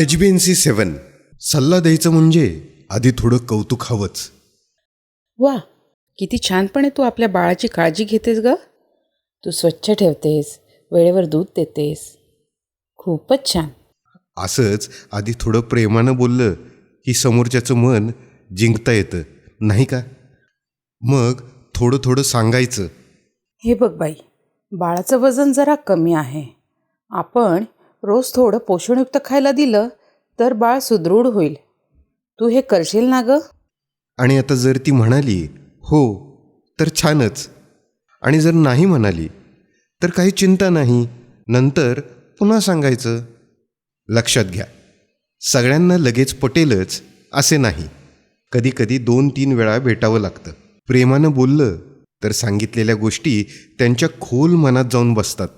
H B N C seven. सल्ला द्यायचं म्हणजे आधी थोडं कौतुक हवंच. वा किती छानपणे तू आपल्या बाळाची काळजी घेतेस ग. तू स्वच्छ ठेवतेस वेळेवर दूध देतेस. खूपच छान. असंच आधी थोडं प्रेमानं बोललं की समोरच्याचं मन जिंकता येतं नाही का? मग थोडं थोडं सांगायचं. हे बघ बाई बाळाचं वजन जरा कमी आहे. आपण रोज थोडं पोषणयुक्त खायला दिलं तर बाळ सुदृढ होईल. तू हे करशील ना ग? आणि आता जर ती म्हणाली हो तर छानच. आणि जर नाही म्हणाली तर काही चिंता नाही. नंतर पुन्हा सांगायचं लक्षात घ्या सगळ्यांना लगेच पटेलच असे नाही. कधीकधी दोन तीन वेळा भेटावं लागतं. प्रेमानं बोललं तर सांगितलेल्या गोष्टी त्यांच्या खोल मनात जाऊन बसतात.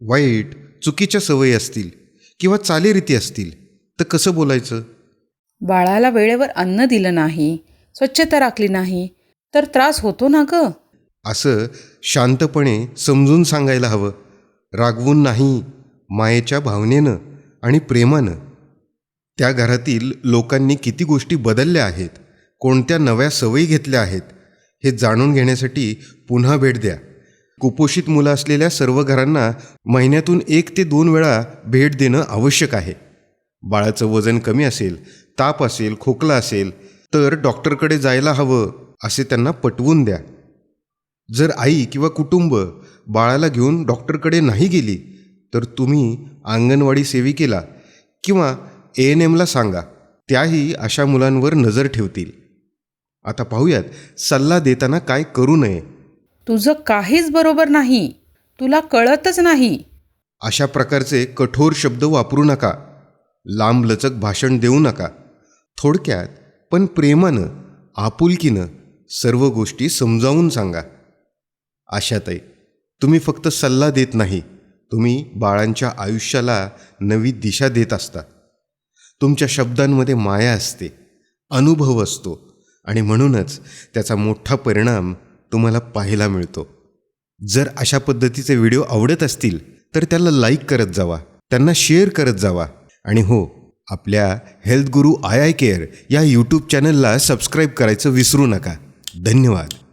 वाईट चुकीच्या सवयी असतील किंवा चालीरीती असतील तर कसं बोलायचं? बाळाला वेळेवर अन्न दिलं नाही स्वच्छता राखली नाही तर त्रास होतो ना ग? असं शांतपणे समजून सांगायला हवं. रागवून नाही मायेच्या भावनेनं आणि प्रेमानं. त्या घरातील लोकांनी किती गोष्टी बदलल्या आहेत कोणत्या नव्या सवयी घेतल्या आहेत हे जाणून घेण्यासाठी पुन्हा भेट द्या. कुपोषित मुलं असलेल्या सर्व घरांना महिन्यातून एक ते दोन वेळा भेट देणं आवश्यक आहे. बाळाचं वजन कमी असेल ताप असेल खोकला असेल तर डॉक्टरकडे जायला हवं असे त्यांना पटवून द्या. जर आई किंवा कुटुंब बाळाला घेऊन डॉक्टरकडे नाही गेली तर तुम्ही अंगणवाडी सेविकेला किंवा ए एन एमला सांगा. त्याही अशा मुलांवर नजर ठेवतील. आता पाहूयात सल्ला देताना काय करू नये. तुझं काहीच बरोबर नाही. तुला कळतच नाही. अशा प्रकारचे कठोर शब्द वापरू नका. लांबलचक भाषण देऊ नका. थोडक्यात पण प्रेमानं आपुलकीनं सर्व गोष्टी समजावून सांगा. आशाताई तुम्ही फक्त सल्ला देत नाही. तुम्ही बाळांच्या आयुष्याला नवी दिशा देत असता. तुमच्या शब्दांमध्ये माया असते. अनुभव असतो. आणि म्हणूनच त्याचा मोठा परिणाम तुम्हाला पाहायला मिळतो. जर अशा पद्धतीचे व्हिडिओ आवडत असतील तर त्याला लाईक करत जावा. त्यांना शेअर करत जावा. आणि हो आपल्या health guru I I care या यूट्यूब चॅनलला सबस्क्राईब करायचं विसरू नका. धन्यवाद.